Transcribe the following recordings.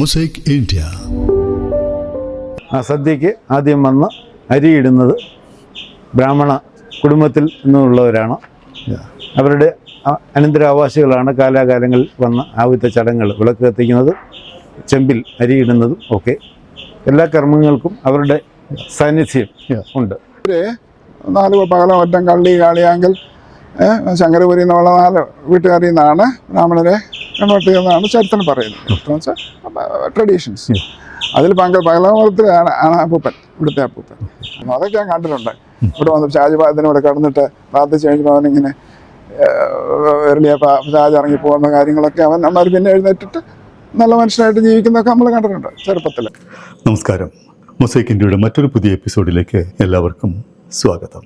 Mosaic India ആ സദ്യക്ക് ആദ്യം വന്ന് അരിയിടുന്നത് ബ്രാഹ്മണ കുടുംബത്തിൽ നിന്നുള്ളവരാണ്. അവരുടെ അനന്തരാവാസികളാണ് കാലാകാലങ്ങളിൽ വന്ന ആദ്യത്തെ ചടങ്ങുകൾ വിളക്ക് കത്തിക്കുന്നത് ചെമ്പിൽ അരിയിടുന്നതും ഒക്കെ. എല്ലാ കർമ്മങ്ങൾക്കും അവരുടെ സാന്നിധ്യം ഉണ്ട്. നാല് പകലം ഒറ്റം കള്ളി കാളിയാങ്കിൽ ശങ്കരപുരി എന്നുള്ള നാല് വീട്ടുകാരിൽ നിന്നാണ് ബ്രാഹ്മണരെ ചെയ്യുന്നതാണ് ചരിത്രം പറയുന്നത്. ട്രഡീഷൻസ് അതിൽ പങ്ക പകലമലത്തിലാണ് ആണ് അപ്പൂപ്പൻ ഇവിടുത്തെ അപ്പൂപ്പൻ. അതൊക്കെ ഞാൻ കണ്ടിട്ടുണ്ട്. ഇവിടെ വന്ന് ഷാജിപാദത്തിന് ഇവിടെ കടന്നിട്ട് പ്രാർത്ഥിച്ച് കഴിഞ്ഞപ്പോൾ അവനിങ്ങനെ എറിയ ഷാജ് ഇറങ്ങി പോകുന്ന കാര്യങ്ങളൊക്കെ അവൻ നമ്മൾ പിന്നെ എഴുന്നേറ്റിട്ട് നല്ല മനുഷ്യനായിട്ട് ജീവിക്കുന്നതൊക്കെ നമ്മൾ കണ്ടിട്ടുണ്ട് ചെറുപ്പത്തിൽ നമസ്കാരം. മൊസൈക്ക് ഇന്ത്യയുടെ മറ്റൊരു പുതിയ എപ്പിസോഡിലേക്ക് എല്ലാവർക്കും സ്വാഗതം.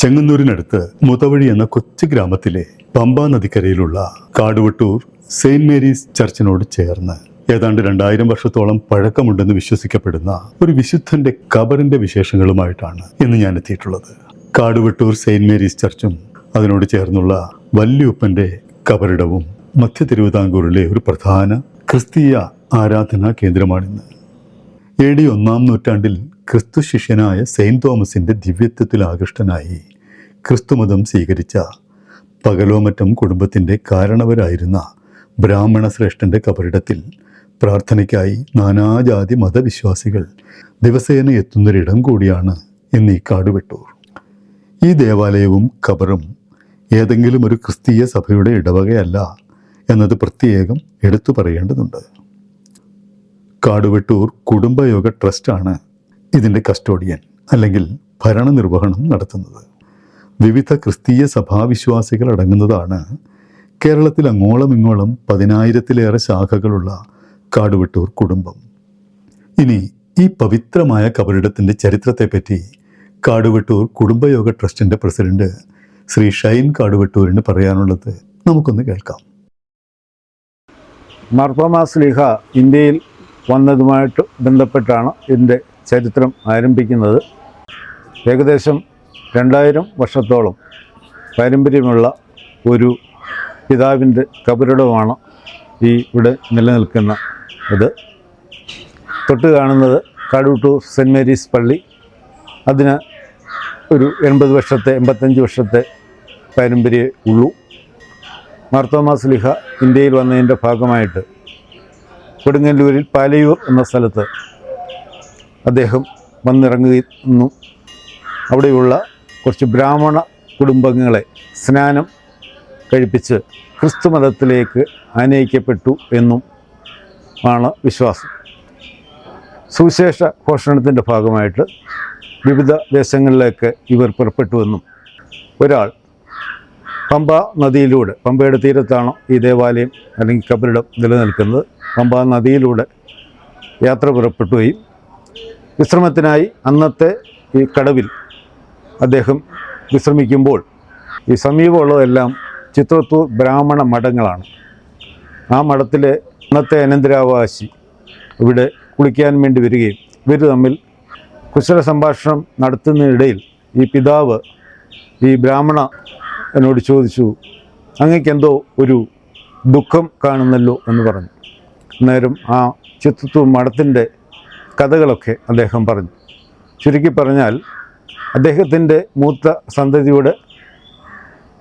ചെങ്ങന്നൂരിനടുത്ത് മുതവഴി എന്ന കൊച്ചു ഗ്രാമത്തിലെ പമ്പാ നദിക്കരയിലുള്ള കാടുവട്ടൂർ സെയിന്റ് മേരീസ് ചർച്ചിനോട് ചേർന്ന് ഏതാണ്ട് രണ്ടായിരം വർഷത്തോളം പഴക്കമുണ്ടെന്ന് വിശ്വസിക്കപ്പെടുന്ന ഒരു വിശുദ്ധന്റെ കബറിന്റെ വിശേഷങ്ങളുമായിട്ടാണ് ഇന്ന് ഞാൻ എത്തിയിട്ടുള്ളത്. കാടുവെട്ടൂർ സെയിന്റ് മേരീസ് ചർച്ചും അതിനോട് ചേർന്നുള്ള വല്യൂപ്പന്റെ കബറിടവും മധ്യ തിരുവിതാംകൂറിലെ ഒരു പ്രധാന ക്രിസ്തീയ ആരാധനാ കേന്ദ്രമാണിന്ന്. എ ഡി ഒന്നാം നൂറ്റാണ്ടിൽ ക്രിസ്തു ശിഷ്യനായ സെയിന്റ് തോമസിന്റെ ദിവ്യത്വത്തിൽ ആകൃഷ്ടനായി ക്രിസ്തുമതം സ്വീകരിച്ച പകലോമറ്റം കുടുംബത്തിന്റെ കാരണവരായിരുന്ന ബ്രാഹ്മണ ശ്രേഷ്ഠന്റെ കബറിടത്തിൽ പ്രാർത്ഥനയ്ക്കായി നാനാജാതി മതവിശ്വാസികൾ ദിവസേന എത്തുന്നൊരിടം കൂടിയാണ് ഇന്ന് ഈ കാടുവെട്ടൂർ. ഈ ദേവാലയവും കബറും ഏതെങ്കിലും ഒരു ക്രിസ്തീയ സഭയുടെ ഇടവകയല്ല എന്നത് പ്രത്യേകം എടുത്തു പറയേണ്ടതുണ്ട്. കാടുവെട്ടൂർ കുടുംബയോഗ ട്രസ്റ്റാണ് ഇതിന്റെ കസ്റ്റോഡിയൻ അല്ലെങ്കിൽ ഭരണനിർവഹണം നടത്തുന്നത്. വിവിധ ക്രിസ്തീയ സഭാവിശ്വാസികൾ അടങ്ങുന്നതാണ് കേരളത്തിൽ അങ്ങോളം ഇങ്ങോളം പതിനായിരത്തിലേറെ ശാഖകളുള്ള കാടുവെട്ടൂർ കുടുംബം. ഇനി ഈ പവിത്രമായ കബറിടത്തിന്റെ ചരിത്രത്തെപ്പറ്റി കാടുവെട്ടൂർ കുടുംബയോഗ ട്രസ്റ്റിന്റെ പ്രസിഡന്റ് ശ്രീ ഷൈൻ കാടുവെട്ടൂരിന് പറയാനുള്ളത് നമുക്കൊന്ന് കേൾക്കാം. മാർത്തോമാസ് സ്ലിഹ ഇന്ത്യയിൽ വന്നതുമായിട്ട് ബന്ധപ്പെട്ടാണ് ഇതിന്റെ ചരിത്രം ആരംഭിക്കുന്നത്. ഏകദേശം രണ്ടായിരം വർഷത്തോളം പാരമ്പര്യമുള്ള ഒരു പിതാവിന്റെ കബരിടമാണ് ഈ ഇവിടെ നിലനിൽക്കുന്ന ഇത്. തൊട്ട് കാണുന്നത് കാടൂട്ടൂർ സെന്റ് മേരീസ് പള്ളി. അതിന് ഒരു എൺപത് വർഷത്തെ എൺപത്തഞ്ച് വർഷത്തെ പാരമ്പര്യമേ ഉള്ളൂ. മാർത്തോമാസ് ലിഹ ഇന്ത്യയിൽ വന്നതിന്റെ ഭാഗമായിട്ട് കൊടുങ്ങല്ലൂരിൽ പാലയൂർ എന്ന സ്ഥലത്ത് അദ്ദേഹം വന്നിറങ്ങുന്നു. അവിടെയുള്ള കുറച്ച് ബ്രാഹ്മണ കുടുംബങ്ങളെ സ്നാനം കഴിപ്പിച്ച് ക്രിസ്തു മതത്തിലേക്ക് ആനയിക്കപ്പെട്ടു എന്നും ആണ് വിശ്വാസം. സുവിശേഷ ഘോഷണത്തിന്റെ ഭാഗമായിട്ട് വിവിധ ദേശങ്ങളിലേക്ക് ഇവർ പുറപ്പെട്ടുവെന്നും ഒരാൾ പമ്പ നദിയിലൂടെ പമ്പയുടെ തീരത്താണ് ഈ ദേവാലയം അല്ലെങ്കിൽ കബറിടം നിലനിൽക്കുന്നത്. പമ്പ നദിയിലൂടെ യാത്ര പുറപ്പെട്ടുകയും വിശ്രമത്തിനായി അന്നത്തെ ഈ കടവിൽ അദ്ദേഹം വിശ്രമിക്കുമ്പോൾ ഈ സമീപമുള്ളതെല്ലാം ചിത്രത്തൂർ ബ്രാഹ്മണ മഠങ്ങളാണ്. ആ മഠത്തിലെ അന്നത്തെ അനന്തരാവകാശി ഇവിടെ കുളിക്കാൻ വേണ്ടി വരികയും ഇവർ തമ്മിൽ കുശല സംഭാഷണം നടത്തുന്നതിനിടയിൽ ഈ പിതാവ് ഈ ബ്രാഹ്മണ എന്നോട് ചോദിച്ചു അങ്ങക്കെന്തോ ഒരു ദുഃഖം കാണുന്നല്ലോ എന്ന് പറഞ്ഞു. അന്നേരം ആ ചിത്രത്തൂർ മഠത്തിന്റെ കഥകളൊക്കെ അദ്ദേഹം പറഞ്ഞു. ചുരുക്കി പറഞ്ഞാൽ അദ്ദേഹത്തിന്റെ മൂത്ത സന്തതിയുടെ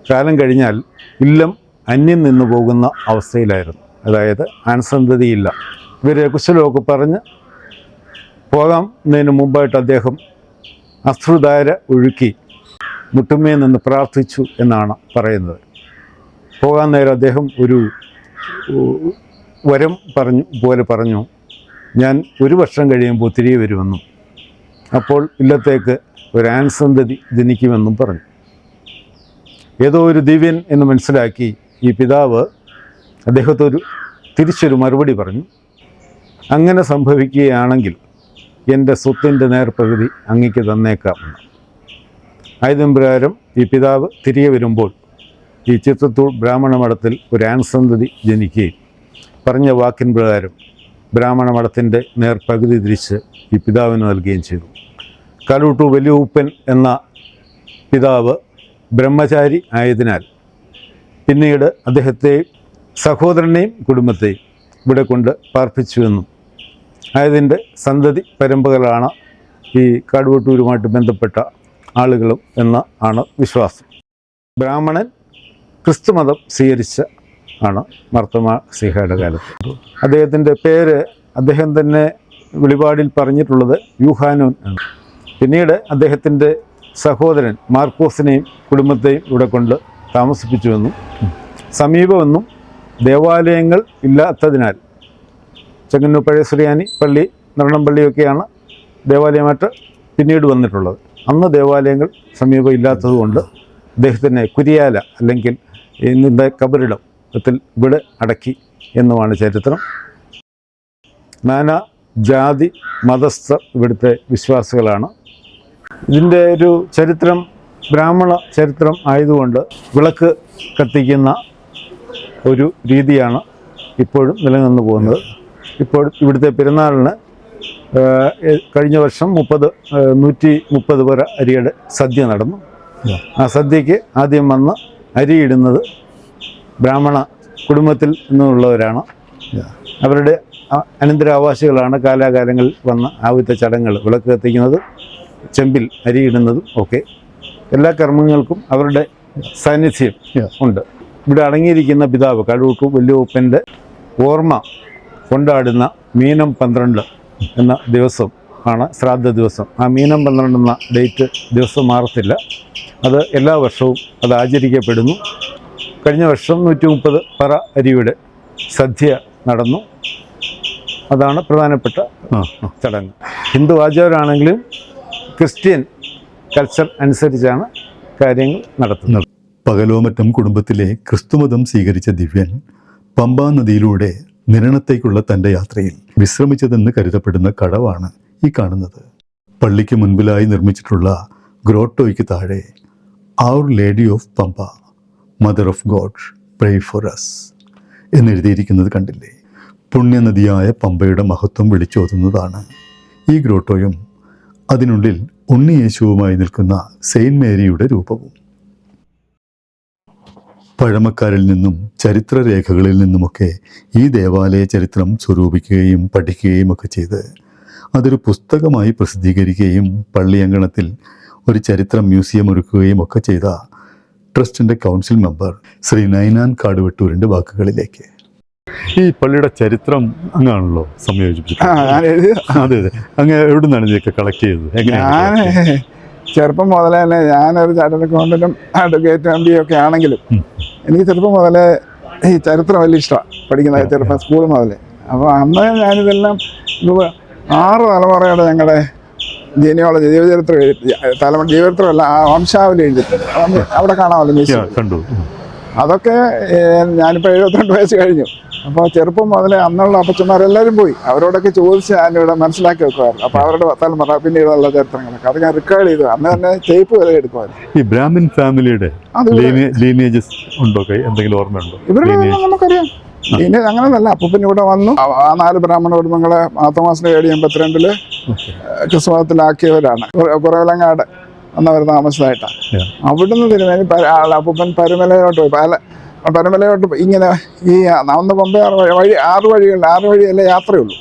കാലം കഴിഞ്ഞാൽ ഇല്ലം അന്യം നിന്നു പോകുന്ന അവസ്ഥയിലായിരുന്നു. അതായത് അനുസന്ധതിയില്ല. ഇവരെ കുശലമൊക്കെ പറഞ്ഞ് പോകാമെന്നതിന് മുമ്പായിട്ട് അദ്ദേഹം അശ്രുധാര ഒഴുക്കി മുട്ടുമേ നിന്ന് പ്രാർത്ഥിച്ചു എന്നാണ് പറയുന്നത്. പോകാൻ നേരം അദ്ദേഹം ഒരു വരം പറഞ്ഞു പോലെ പറഞ്ഞു ഞാൻ ഒരു വർഷം കഴിയുമ്പോൾ തിരികെ വരുമെന്നും അപ്പോൾ ഇല്ലത്തേക്ക് ഒരു അനുസന്ധതി ജനിക്കുമെന്നും പറഞ്ഞു. ഏതോ ഒരു ദിവ്യൻ എന്ന് മനസ്സിലാക്കി ഈ പിതാവ് അദ്ദേഹത്തൊരു തിരിച്ചൊരു മറുപടി പറഞ്ഞു. അങ്ങനെ സംഭവിക്കുകയാണെങ്കിൽ എന്റെ സ്വത്തിന്റെ നേർപകുതി അങ്ങയ്ക്ക് തന്നേക്കാം ആയതും പ്രകാരം ഈ പിതാവ് തിരികെ വരുമ്പോൾ ഈ ചിത്രത്തൂർ ബ്രാഹ്മണ മഠത്തിൽ ഒരു ആൻസന്തതി ജനിക്കുകയും പറഞ്ഞ വാക്കിൻ പ്രകാരം ബ്രാഹ്മണ മഠത്തിന്റെ നേർപകുതി തിരിച്ച് ഈ പിതാവിന് നൽകുകയും ചെയ്തു. കലൂട്ടു വലിയ ഉപ്പൻ എന്ന പിതാവ് ബ്രഹ്മചാരി ആയതിനാൽ പിന്നീട് അദ്ദേഹത്തെയും സഹോദരനെയും കുടുംബത്തെയും ഇവിടെ കൊണ്ട് പാർപ്പിച്ചുവെന്നും ആയതിന്റെ സന്തതി പരമ്പകളാണ് ഈ കാടുവട്ടൂരുമായിട്ട് ബന്ധപ്പെട്ട ആളുകളും എന്ന ആണ് വിശ്വാസം. ബ്രാഹ്മണൻ ക്രിസ്തുമതം സ്വീകരിച്ച ആണ് മർത്തമ സിഹയുടെ കാലത്ത്. അദ്ദേഹത്തിന്റെ പേര് അദ്ദേഹം തന്നെ വെളിപാടിൽ പറഞ്ഞിട്ടുള്ളത് യൂഹാനോൻ ആണ്. പിന്നീട് അദ്ദേഹത്തിന്റെ സഹോദരൻ മാർക്കോസിനെയും കുടുംബത്തെയും ഇവിടെ കൊണ്ട് താമസിപ്പിച്ചുവെന്നും സമീപമെന്നും ദേവാലയങ്ങൾ ഇല്ലാത്തതിനാൽ ചെങ്ങന്നൂർ പഴയ ശ്രീയാനി പള്ളി നരണംപള്ളിയൊക്കെയാണ് ദേവാലയമായിട്ട് പിന്നീട് വന്നിട്ടുള്ളത്. അന്ന് ദേവാലയങ്ങൾ സമീപം ഇല്ലാത്തതുകൊണ്ട് അദ്ദേഹത്തിനെ കുരിയാല അല്ലെങ്കിൽ ഇന്നത്തെ കബറിടം ത്തിൽ ഇവിടെ അടക്കി എന്നുമാണ് ചരിത്രം. നാനാ ജാതി മതസ്ഥ ഇവിടുത്തെ വിശ്വാസികളാണ് ഇതിന്റെ ഒരു ചരിത്രം ബ്രാഹ്മണ ചരിത്രം ആയതുകൊണ്ട് വിളക്ക് കത്തിക്കുന്ന ഒരു രീതിയാണ് ഇപ്പോഴും നിലനിന്ന് പോകുന്നത്. ഇപ്പോൾ ഇവിടുത്തെ പെരുന്നാളിന് കഴിഞ്ഞ വർഷം മുപ്പത് നൂറ്റി മുപ്പത് പേർ അരിയുടെ സദ്യ നടന്നു. ആ സദ്യക്ക് ആദ്യം വന്ന് അരിയിടുന്നത് ബ്രാഹ്മണ കുടുംബത്തിൽ നിന്നുള്ളവരാണ്. അവരുടെ അനന്തരാവാസികളാണ് കാലാകാലങ്ങളിൽ വന്ന ആദ്യത്തെ ചടങ്ങുകൾ വിളക്ക് കത്തിക്കുന്നത്. ചെമ്പിൽ അരിയിടുന്നതും ഒക്കെ എല്ലാ കർമ്മങ്ങൾക്കും അവരുടെ സാന്നിധ്യം ഉണ്ട്. ഇവിടെ അടങ്ങിയിരിക്കുന്ന പിതാവ് കഴുവൂട്ടു വല്യൂപ്പന്റെ ഓർമ്മ കൊണ്ടാടുന്ന മീനം പന്ത്രണ്ട് എന്ന ദിവസം ആണ് ശ്രാദ്ധ ദിവസം. ആ മീനം പന്ത്രണ്ട് എന്ന ഡേറ്റ് ദിവസം മാറത്തില്ല. അത് എല്ലാ വർഷവും അത് ആചരിക്കപ്പെടുന്നു. കഴിഞ്ഞ വർഷം നൂറ്റി മുപ്പത് പറ അരിയുടെ സദ്യ നടന്നു. അതാണ് പ്രധാനപ്പെട്ട ചടങ്ങ്. ഹിന്ദു ആചാരമാണെങ്കിലും ക്രിസ്ത്യൻ കൾച്ചർ അനുസരിച്ചാണ് കാര്യങ്ങൾ നടത്തുന്നത്. പകലോമറ്റം കുടുംബത്തിലെ ക്രിസ്തുമതം സ്വീകരിച്ച ദിവ്യൻ പമ്പാ നദിയിലൂടെ നിരണത്തേക്കുള്ള തന്റെ യാത്രയിൽ വിശ്രമിച്ചതെന്ന് കരുതപ്പെടുന്ന കടവാണ് ഈ കാണുന്നത്. പള്ളിക്ക് മുൻപിലായി നിർമ്മിച്ചിട്ടുള്ള ഗ്രോട്ടോയ്ക്ക് താഴെ our lady of Pamba mother of God pray for us എന്നെഴുതിയിരിക്കുന്നത് കണ്ടില്ലേ? പുണ്യനദിയായ പമ്പയുടെ മഹത്വം വിളിച്ചോതുന്നതാണ് ഈ ഗ്രോട്ടോയും അതിനുള്ളിൽ ഉണ്ണിയേശുവുമായി നിൽക്കുന്ന സെയിന്റ് മേരിയുടെ രൂപവും. പഴമക്കാരിൽ നിന്നും ചരിത്രരേഖകളിൽ നിന്നുമൊക്കെ ഈ ദേവാലയ ചരിത്രം സ്വരൂപിക്കുകയും പഠിക്കുകയും ഒക്കെ ചെയ്ത് അതൊരു പുസ്തകമായി പ്രസിദ്ധീകരിക്കുകയും പള്ളിയങ്കണത്തിൽ ഒരു ചരിത്ര മ്യൂസിയം ഒരുക്കുകയും ഒക്കെ ചെയ്ത ട്രസ്റ്റിന്റെ കൗൺസിൽ മെമ്പർ ശ്രീ നൈനാൻ കാടുവെട്ടൂരിന്റെ വാക്കുകളിലേക്ക്. ഈ പള്ളിയുടെ ചരിത്രം അങ്ങാണല്ലോ സംയോജിപ്പിച്ചത്. അതെ അതെ. അങ്ങ് എവിടെ നിന്നാണ് ഇതൊക്കെ കളക്ട് ചെയ്തത്? ഞാൻ ചെറുപ്പം മുതലേ തന്നെ ഞാനൊരു ചാർട്ടേഡ് അക്കൗണ്ടന്റും അഡ്വക്കേറ്റ് എം ബി ഒക്കെ ആണെങ്കിലും എനിക്ക് ചെറുപ്പം മുതലേ ഈ ചരിത്രം വലിയ ഇഷ്ടമാണ് പഠിക്കുന്നത് ചെറുപ്പം സ്കൂൾ മുതലേ. അപ്പോൾ അന്ന് ഞാനിതെല്ലാം ആറ് തലമുറയുടെ ഞങ്ങളുടെ ജീനിയോളജി ജീവചരിത്രം എഴുതി തലമുറ ജീവചരിത്രമല്ല ആ വംശാവലി എഴുതി അവിടെ കാണാമല്ലോ മീസ് കണ്ടു. അതൊക്കെ ഞാനിപ്പോൾ എഴുപത്തിരണ്ട് വയസ്സ് കഴിഞ്ഞു. അപ്പോൾ ചെറുപ്പം മുതലേ അന്നുള്ള അപ്പച്ചന്മാരെല്ലാവരും പോയി. അവരോടൊക്കെ ചോദിച്ച് ഞാൻ ഇവിടെ മനസ്സിലാക്കി വെക്കുമായിരുന്നു. അപ്പോൾ അവരുടെ തലമുറ പിന്നീടുള്ള ചരിത്രങ്ങളൊക്കെ. അത് ഞാൻ റെക്കോർഡ് ചെയ്തു. അന്ന് തന്നെ ടേപ്പ് വരെ എടുക്കുമായിരുന്നു. ഈ ബ്രാഹ്മിൻ ഫാമിലിയുടെ ഉണ്ടോ? എന്തെങ്കിലും ഓർമ്മയുണ്ടോ ഇവരുടെ നമുക്കറിയാം. ഇനി അങ്ങനെയല്ല അപ്പൂപ്പൻ ഇവിടെ വന്നു. ആ- നാല് ബ്രാഹ്മണ കുടുംബങ്ങളെ മാത്തമാസിന്റെ ഏഴ് എൺപത്തിരണ്ടിൽ. ക്രിസ്മതത്തിലാക്കിയവരാണ് കുറ- കുറവിലങ്ങാട് എന്നവർ താമസമായിട്ടാണ്. അവിടുന്ന് തിരുമേനി അപ്പൂപ്പൻ പരുമലയിലോട്ട് പോയി. പല പരുമലയോട്ട് പോയി. ഇങ്ങനെ ഈ അന്ന് പമ്പ ആറ് വഴി വഴി ആറ് വഴികളിൽ ആറ് വഴിയല്ലേ യാത്രയുള്ളൂ.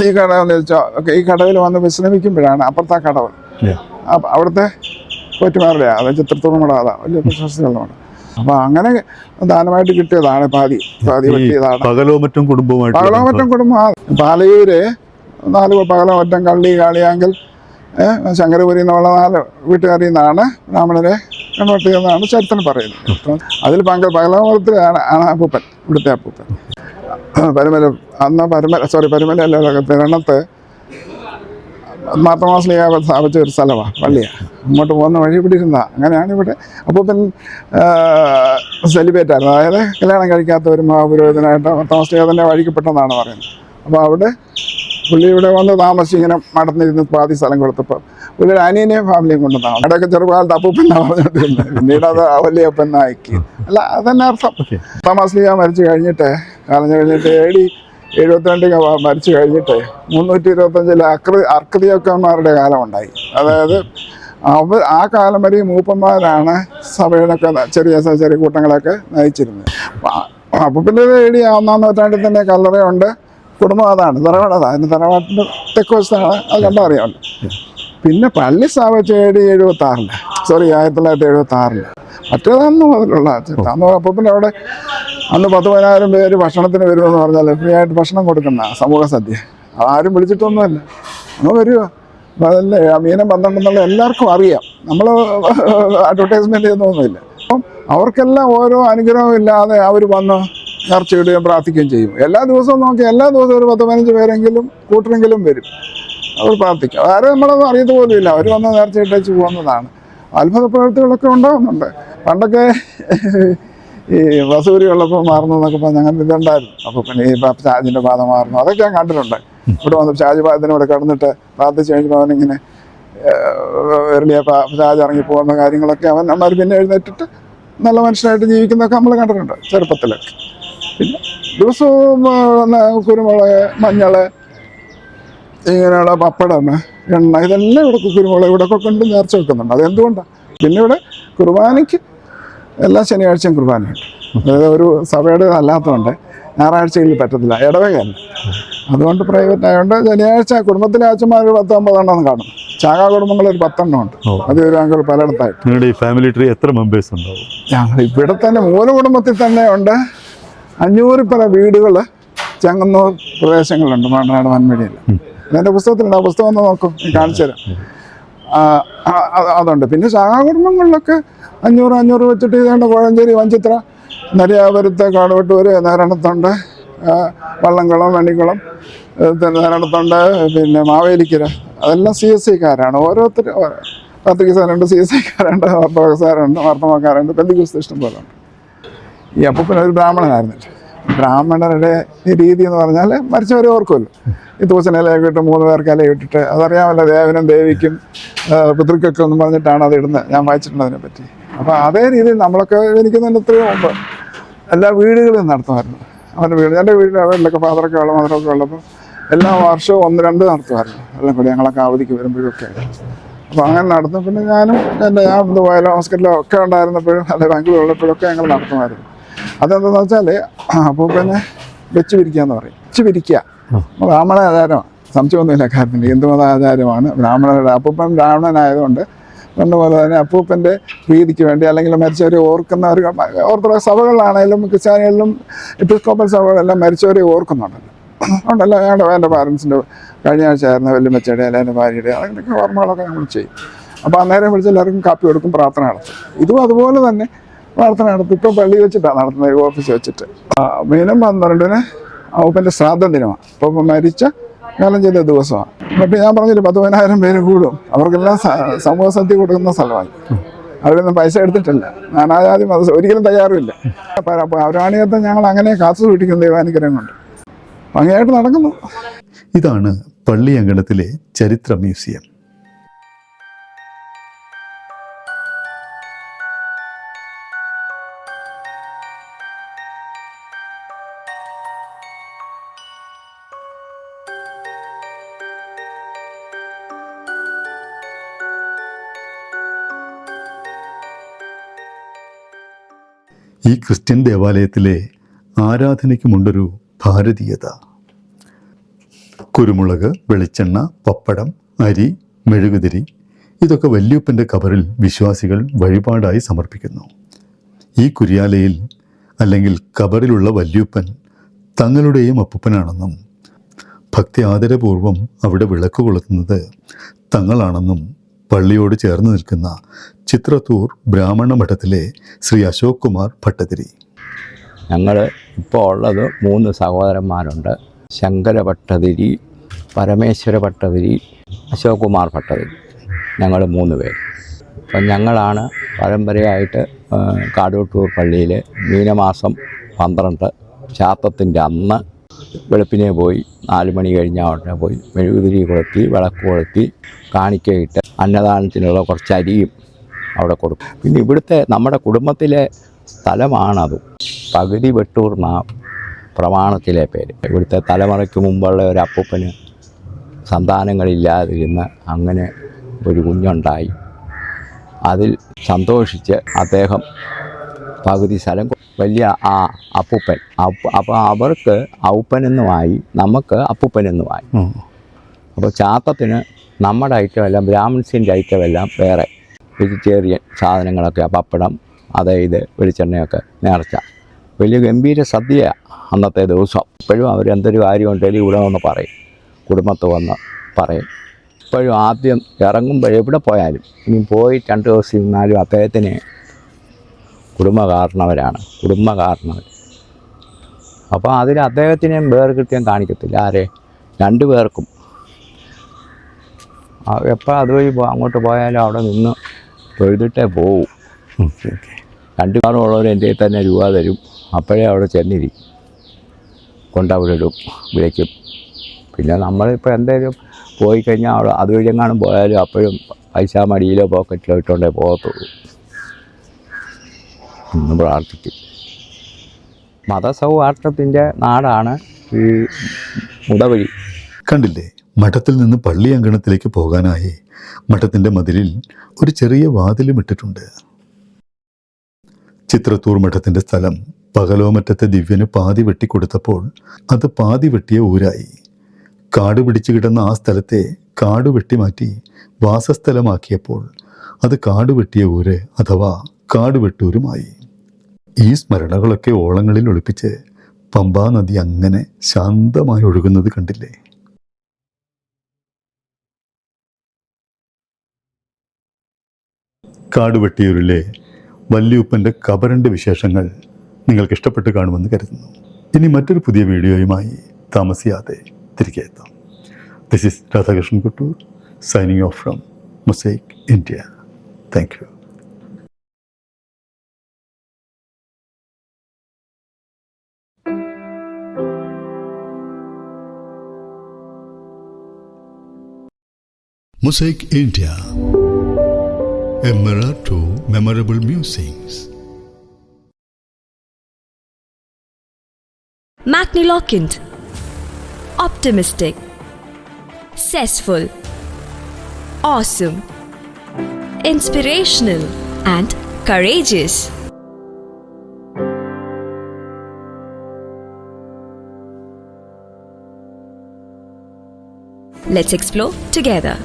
ഈ കടവെന്ന് വെച്ചാൽ ഈ കടവിൽ വന്ന് വിശ്രമിക്കുമ്പോഴാണ് അപ്പുറത്തെ ആ കടവ്. അപ്പം അവിടുത്തെ പോറ്റുമാരുടെ അത് ചിത്രത്തോളം കൂടെ അതാ വലിയ പ്രശസ്തികളാണ് അപ്പൊ അങ്ങനെ ദാനമായിട്ട് കിട്ടിയതാണ് പാതി പാതി പറ്റിയതാണ് പകലോ മറ്റും കുടുംബമായിട്ട് പകലോ മറ്റും കുടുംബം പാലയൂര് നാല് പകലോ മറ്റം കള്ളി കാളിയാങ്കിൽ ശങ്കരപുരി എന്നുള്ള നാല് വീട്ടുകാരിൽ നിന്നാണ് ബ്രാഹ്മണരെ കൺവേർട്ട് ചെയ്യുന്നതാണ് ചരിത്രം പറയുന്നത്. അതിൽ പങ്ക പകലോമറ്റത്തിലാണ് ആണ് അപ്പൂപ്പൻ ഇവിടുത്തെ അപ്പൂപ്പൻ. പരുമല അന്ന് പരുമല സോറി പരുമല അല്ല തിരണത്ത് മാത്തമാസ്ലിയ സ്ഥാപിച്ച ഒരു സ്ഥലമാണ് പള്ളിയാണ് അങ്ങോട്ട് പോകുന്ന വഴി ഇവിടെ ഇരുന്ന. അങ്ങനെയാണ് ഇവിടെ അപ്പൂപ്പൻ സെലിബ്രേറ്റ് ആയിരുന്നു അതായത് കല്യാണം കഴിക്കാത്ത ഒരു മഹാപുരോഹിതനായിട്ട് മാത്തമാസ്ലിയ തന്നെ വഴിക്കപ്പെട്ടെന്നാണ് പറയുന്നത്. അപ്പോൾ അവിടെ പുള്ളി ഇവിടെ വന്ന് താമസിച്ച് ഇങ്ങനെ മടന്നിരുന്ന് പാതി സ്ഥലം കൊടുത്തപ്പോൾ പുള്ളിയുടെ അനിയനെയും ഫാമിലിയും കൊണ്ട് താമസം അവിടെയൊക്കെ ചെറുപ്പകാലത്ത് അപ്പൂപ്പൻ പറഞ്ഞിട്ടുണ്ട് പിന്നീട് അത് വലിയപ്പൻ ആക്കി. അല്ല അതന്നെ അർത്ഥം. തമാസ്ലിയ മരിച്ചു കഴിഞ്ഞിട്ട് കാലം കഴിഞ്ഞിട്ട് ഏടി എഴുപത്തിരണ്ട് മരിച്ചു കഴിഞ്ഞിട്ട് മുന്നൂറ്റി ഇരുപത്തഞ്ചിൽ അക്രി അർക്കതിയൊക്കന്മാരുടെ കാലമുണ്ടായി. അതായത് അവർ ആ കാലം വരെ മൂപ്പന്മാരാണ് സഭയിലൊക്കെ ചെറിയ ചെറിയ കൂട്ടങ്ങളൊക്കെ നയിച്ചിരുന്നത്. അപ്പൊ പിന്നെ ഏടി ഒന്നാം നൂറ്റാണ്ടിൽ തന്നെ കല്ലറയുണ്ട്. കുടുംബം അതാണ് തറവാട് അതാണ്. തറവാട്ടിന്റെ തെക്ക് വശത്താണ് അത് കണ്ടാൽ അറിയാമല്ലോ പിന്നെ പള്ളി സ്ഥാപിച്ച ഏഴ് എഴുപത്തി ആറിൽ സോറി ആയിരത്തി തൊള്ളായിരത്തി എഴുപത്തി ആറിൽ മറ്റേത് അന്ന് മുതലുള്ള അന്ന് പിന്നെ അവിടെ അന്ന് പത്ത് പതിനായിരം പേര് ഭക്ഷണത്തിന് വരുമെന്ന് പറഞ്ഞാൽ ഫ്രീ ആയിട്ട് ഭക്ഷണം കൊടുക്കുന്ന സമൂഹ സദ്യ. ആരും വിളിച്ചിട്ടൊന്നുമല്ല. അങ്ങ് അപ്പം അതല്ലേ മീനം പന്ത്രണ്ടെന്നുള്ള എല്ലാവർക്കും അറിയാം. നമ്മൾ അഡ്വർടൈസ്മെന്റ് ചെയ്യുന്നൊന്നുമില്ല. അപ്പം അവർക്കെല്ലാം ഓരോ അനുഗ്രഹവും ഇല്ലാതെ അവർ വന്ന് നേർച്ചയിടുകയും പ്രാർത്ഥിക്കുകയും ചെയ്യും. എല്ലാ ദിവസവും നോക്കി എല്ലാ ദിവസവും ഒരു പത്ത് പതിനഞ്ച് പേരെങ്കിലും കൂട്ടരെങ്കിലും വരും. അവർ പ്രാർത്ഥിക്കും. ആരും നമ്മളൊന്നും അറിയത്ത് പോലും ഇല്ല അവർ വന്ന് നേർച്ചയിട്ടേച്ച് പോകുന്നതാണ്. അത്ഭുത പ്രവൃത്തികളൊക്കെ ഉണ്ടാകുന്നുണ്ട് പണ്ടൊക്കെ ഈ വസൂരി ഉള്ളപ്പോൾ മാറുന്നതെന്നൊക്കെ പറഞ്ഞ് അങ്ങനെ ഇതുണ്ടായിരുന്നു. അപ്പോൾ പിന്നെ ഈ ഷാജിന്റെ പാത മാറുന്നു. അതൊക്കെ ഞാൻ കണ്ടിട്ടുണ്ട്. ഇവിടെ വന്ന് ഷാജി പാദത്തിന് ഇവിടെ കിടന്നിട്ട് പ്രാർത്ഥിച്ച് കഴിഞ്ഞപ്പോൾ അവനിങ്ങനെ എറിയ ഷാജ് ഇറങ്ങി പോകുന്ന കാര്യങ്ങളൊക്കെ അവൻ നമ്മൾ പിന്നെ എഴുന്നേറ്റിട്ട് നല്ല മനുഷ്യനായിട്ട് ജീവിക്കുന്നതൊക്കെ നമ്മൾ കണ്ടിട്ടുണ്ട് ചെറുപ്പത്തിലൊക്കെ. പിന്നെ ദിവസവും കുരുമുളക് മഞ്ഞൾ ഇങ്ങനെയുള്ള പപ്പടം എണ്ണ ഇതെല്ലാം ഇവിടെ കുരുമുളക് ഇവിടെ ഒക്കെ കൊണ്ട് നേർച്ച വെക്കുന്നുണ്ട്. അതെന്തുകൊണ്ടാണ് പിന്നെ ഇവിടെ കുർബാനയ്ക്ക് എല്ലാ ശനിയാഴ്ചയും കുർബാനയുണ്ട്. അതായത് ഒരു സഭയുടെ അല്ലാത്തതുകൊണ്ട് ഞായറാഴ്ചയിൽ പറ്റത്തില്ല. ഇടവകയല്ല. അതുകൊണ്ട് പ്രൈവറ്റ് ആയതുകൊണ്ട് ശനിയാഴ്ച കുടുംബത്തിലെ അച്ഛന്മാർ ഒരു പത്ത് അമ്പതെണ്ണം കാണും. ചാകാ കുടുംബങ്ങൾ ഒരു പത്തെണ്ണം ഉണ്ട് അത് ഒരു അങ്കിൾ പലയിടത്തായിട്ട്. ഫാമിലി ട്രീ എത്ര മെമ്പേഴ്സ് ഉണ്ടാവും? ഞങ്ങൾ ഇവിടെ തന്നെ മൂല കുടുംബത്തിൽ തന്നെ ഉണ്ട്. അഞ്ഞൂറ് പല വീടുകൾ ചെങ്ങന്നൂർ പ്രദേശങ്ങളുണ്ട് മണ്ണാട് വൻമഴിയിൽ എന്റെ പുസ്തകത്തിലുണ്ട് ആ പുസ്തകം ഒന്ന് നോക്കും കാണിച്ചു തരാം. അതുണ്ട്. പിന്നെ ശാഖാ കുടുംബങ്ങളിലൊക്കെ അഞ്ഞൂറ് അഞ്ഞൂറ് വെച്ചിട്ട് ഇതേണ്ട കോഴഞ്ചേരി വഞ്ചിത്ര നരിയാപുരത്ത് കാടുവെട്ടൂർ നേരണത്തുണ്ട് വള്ളംകുളം വെണ്ണിക്കുളം നേരണത്തുണ്ട് പിന്നെ മാവേലിക്കര. അതെല്ലാം സി എസ് സിക്കാരാണ് ഓരോരുത്തർ പത്രികസാരുണ്ട് സി എസ് സിക്കാരുണ്ട് ഓർത്തഡോക്സാരുണ്ട് വാർത്തമാക്കാരുണ്ട് പെന്തിക്കുസ്ത ഇഷ്ടം പോലെ ഉണ്ട് ഈ അപ്പൂപ്പൻ ഒരു ബ്രാഹ്മണനായിരുന്നു. ബ്രാഹ്മണരുടെ രീതി എന്ന് പറഞ്ഞാൽ മരിച്ചവരെ ഓർക്കുമല്ലോ. ഈ തൂച്ചനിലയൊക്കെ ഇട്ട് മൂന്ന് പേർക്ക് ഇല ഇട്ടിട്ട് അതറിയാമല്ലോ ദേവനും ദേവിക്കും പിതൃക്കൊക്കെ ഒന്നും പറഞ്ഞിട്ടാണ് അത് ഇടുന്നത്. ഞാൻ വായിച്ചിട്ടുണ്ട് അതിനെപ്പറ്റി അപ്പോൾ അതേ രീതിയിൽ നമ്മളൊക്കെ എനിക്കുന്നതിന് എത്രയോ മുമ്പ് എല്ലാ വീടുകളും നടത്തുമായിരുന്നു. അവന്റെ വീട് എന്റെ വീട്ടിൽ വീട്ടിലൊക്കെ ഫാദറൊക്കെ വെള്ളം മാത്രമൊക്കെ ഉള്ളപ്പോൾ എല്ലാ വർഷവും ഒന്ന് രണ്ട് നടത്തുമായിരുന്നു. എല്ലാം കൂടി ഞങ്ങളൊക്കെ അവധിക്ക് വരുമ്പോഴൊക്കെ. അപ്പോൾ അങ്ങനെ നടന്നു. പിന്നെ ഞാനും എന്റെ ഞാൻ ദുബായിലോ ഹോസ്പിറ്റലോ ഒക്കെ ഉണ്ടായിരുന്നപ്പോഴും അല്ലെങ്കിൽ ബാംഗ്ലൂർ ഉള്ളപ്പോഴൊക്കെ ഞങ്ങൾ നടത്തുമായിരുന്നു. അതെന്താണെന്ന് വെച്ചാൽ അപ്പോൾ പിന്നെ വെച്ച് പിരിക്കുക എന്ന് പറയും. വെച്ച് പിരിക്കുക ബ്രാഹ്മണ ആചാരമാണ്. സംശയമൊന്നുമില്ല കാര്യത്തിന്. ഹിന്ദുമത ആചാരമാണ് ബ്രാഹ്മണരുടെ. അപ്പൂപ്പൻ ബ്രാഹ്മണനായതുകൊണ്ട് അതുപോലെ തന്നെ അപ്പൂപ്പന്റെ പ്രീതിക്ക് വേണ്ടി അല്ലെങ്കിൽ മരിച്ചവരെ ഓർക്കുന്ന ഒരു ഓർത്തഡോക്സ് സഭകളിലാണെങ്കിലും ക്രിസ്ത്യാനികളിലും എപ്പിസ്കോപ്പൽ സഭകളെല്ലാം മരിച്ചവരെ ഓർക്കുന്നുണ്ടല്ലോ ഉണ്ടല്ലോ ഞങ്ങളുടെ എന്റെ പാരൻസിന്റെ കഴിഞ്ഞ ആഴ്ച ആയിരുന്ന വല്യമ്മച്ചയുടെ അല്ല എന്റെ ഭാര്യയുടെ അങ്ങനെയൊക്കെ ഓർമ്മകളൊക്കെ നമ്മൾ ചെയ്യും. അപ്പോൾ അന്നേരം വിളിച്ച് എല്ലാവർക്കും കാപ്പി കൊടുക്കും പ്രാർത്ഥന നടത്തും. ഇതും അതുപോലെ തന്നെ പ്രാർത്ഥന നടത്തും. ഇപ്പം പള്ളി വെച്ചിട്ടാണ് നടത്തുന്നത് ഓഫീസ് വെച്ചിട്ട്. മീനം പന്ത്രണ്ടിന് ഔപ്പന്റെ ശ്രാദ്ധ ദിനമാണ്. അപ്പോൾ മരിച്ച കാലം ചെയ്ത ദിവസമാണ്. അപ്പം ഞാൻ പറഞ്ഞില്ല പത്ത് പതിനായിരം പേര് കൂടും. അവർക്കെല്ലാം സമൂഹ സദ്യ കൊടുക്കുന്ന സ്ഥലമായി അവിടെ നിന്ന് പൈസ എടുത്തിട്ടില്ല. നാനാജാതി മത ഒരിക്കലും തയ്യാറില്ല. പൗരാണികത്തെ ഞങ്ങൾ അങ്ങനെ കാത്തു സൂക്ഷിക്കുന്ന ദൈവാനുഗ്രഹം കൊണ്ട് ഭംഗിയായിട്ട് നടക്കുന്നു. ഇതാണ് പള്ളി അങ്കണത്തിലെ ചരിത്ര മ്യൂസിയം. ക്രിസ്ത്യൻ ദേവാലയത്തിലെ ആരാധനയ്ക്കുമുണ്ടൊരു ഭാരതീയത. കുരുമുളക് വെളിച്ചെണ്ണ പപ്പടം അരി മെഴുകുതിരി ഇതൊക്കെ വല്യപ്പന്റെ കബറിൽ വിശ്വാസികൾ വഴിപാടായി സമർപ്പിക്കുന്നു. ഈ കുരിയാലയിൽ അല്ലെങ്കിൽ കബറിലുള്ള വല്യപ്പൻ തങ്ങളുടെയും അപ്പൂപ്പനാണെന്നും ഭക്തി ആദരപൂർവം അവിടെ വിളക്ക് കൊളുത്തുന്നത് തങ്ങളാണെന്നും പള്ളിയോട് ചേർന്ന് നിൽക്കുന്ന ചിത്രത്തൂർ ബ്രാഹ്മണ മഠത്തിലെ ശ്രീ അശോക് കുമാർ ഭട്ടതിരി. ഞങ്ങൾ ഇപ്പോൾ ഉള്ളത് മൂന്ന് സഹോദരന്മാരുണ്ട്. ശങ്കര ഭട്ടതിരി പരമേശ്വര ഭട്ടതിരി അശോക് കുമാർ ഭട്ടതിരി. ഞങ്ങൾ മൂന്ന് പേര്. അപ്പം ഞങ്ങളാണ് പരമ്പരയായിട്ട് കാടൂട്ടൂർ പള്ളിയിൽ മീനമാസം പന്ത്രണ്ട് ശാത്തത്തിന്റെ അന്ന് വെളുപ്പിനെ പോയി നാല് മണി കഴിഞ്ഞ ഉടനെ പോയി മെഴുകുതിരി കൊളുത്തി വിളക്ക് കൊളുത്തി കാണിക്കയിട്ട് അന്നദാനത്തിനുള്ള കുറച്ച് അരിയും അവിടെ കൊടുക്കും. പിന്നെ ഇവിടുത്തെ നമ്മുടെ കുടുംബത്തിലെ സ്ഥലമാണതും. പകുതി വെട്ടൂർ നാ പ്രമാണത്തിലെ പേര്. ഇവിടുത്തെ തലമുറയ്ക്ക് മുമ്പുള്ള ഒരു അപ്പൂപ്പന് സന്താനങ്ങളില്ലാതിരുന്ന് അങ്ങനെ ഒരു കുഞ്ഞുണ്ടായി. അതിൽ സന്തോഷിച്ച് അദ്ദേഹം പകുതി സ്ഥലം വലിയ ആ അപ്പൂപ്പൻ. അപ്പം അപ്പോൾ അവർക്ക് ഔപ്പനെന്നുമായി നമുക്ക് അപ്പൂപ്പനെന്നുമായി. അപ്പോൾ ചാത്തത്തിന് നമ്മുടെ ഐറ്റം എല്ലാം ബ്രാഹ്മിൺസിന്റെ ഐറ്റം എല്ലാം വേറെ. വെജിറ്റേറിയൻ സാധനങ്ങളൊക്കെ പപ്പടം അതായത് വെളിച്ചെണ്ണയൊക്കെ നേർച്ച. വലിയ ഗംഭീര സദ്യ അന്നത്തെ ദിവസം. ഇപ്പോഴും അവർ എന്തൊരു കാര്യം ഉണ്ടെങ്കിലും ഇവിടെ വന്ന് പറയും. കുടുംബത്ത് വന്ന് പറയും. ഇപ്പോഴും ആദ്യം ഇറങ്ങുമ്പോൾ എവിടെ പോയാലും ഇനി പോയി രണ്ട് ദിവസം ഇരുന്നാലും അദ്ദേഹത്തിന് കുടുംബ കാരണവരാണ് കുടുംബ കാരണവർ അപ്പോൾ അതിൽ അദ്ദേഹത്തിനെയും വേർകൃത്യം കാണിക്കത്തില്ല. ആരെ? രണ്ടു പേർക്കും എപ്പോൾ അതുവഴി പോ അങ്ങോട്ട് പോയാലും അവിടെ നിന്ന് തൊഴുതിട്ടേ പോവും രണ്ട് കാറുള്ളവർ എന്റെ തന്നെ രൂപ തരും അപ്പോഴേ അവിടെ ചെന്നിരിക്കും കൊണ്ടവിടെ ഇടും വിളിക്കും പിന്നെ നമ്മളിപ്പോൾ എന്തെങ്കിലും പോയി കഴിഞ്ഞാൽ അവിടെ അതുവഴി എങ്ങാനും പോയാലും അപ്പോഴും പൈസ മടിയിലോ പോക്കറ്റിലോ ഇട്ടുകൊണ്ടേ പോകത്തുള്ളൂ ഇന്ന് പ്രാർത്ഥിക്കും മതസൗഹാർദ്ദത്തിന്റെ നാടാണ് ഈ മുടവഴി കണ്ടില്ലേ മഠത്തിൽ നിന്ന് പള്ളി അങ്കണത്തിലേക്ക് പോകാനായി മഠത്തിന്റെ മതിലിൽ ഒരു ചെറിയ വാതിലും ഇട്ടിട്ടുണ്ട്. ചിത്രത്തൂർ മഠത്തിന്റെ സ്ഥലം പകലോമറ്റത്തെ ദിവ്യന് പാതി വെട്ടിക്കൊടുത്തപ്പോൾ അത് പാതി വെട്ടിയ ഊരായി. കാട് പിടിച്ചു കിടന്ന ആ സ്ഥലത്തെ കാട് വെട്ടിമാറ്റി വാസസ്ഥലമാക്കിയപ്പോൾ അത് കാട് വെട്ടിയ ഊര് അഥവാ കാട് വെട്ടൂരുമായി. ഈ സ്മരണകളൊക്കെ ഓളങ്ങളിൽ ഒളിപ്പിച്ച് പമ്പാ നദി അങ്ങനെ ശാന്തമായി ഒഴുകുന്നത് കണ്ടില്ലേ? കാടുവെട്ടിയൂരിലെ വല്യൂപ്പന്റെ കബറിന്റെ വിശേഷങ്ങൾ നിങ്ങൾക്ക് ഇഷ്ടപ്പെട്ട് കാണുമെന്ന് കരുതുന്നു. ഇനി മറ്റൊരു പുതിയ വീഡിയോയുമായി താമസിയാതെ തിരികെ എത്താം. This is Radhakrishnan Kuttoor signing off from Mosaic India thank you Mosaic India. A to memorable musings. Macniloquent, optimistic, zestful, awesome, inspirational, and courageous. Let's explore together.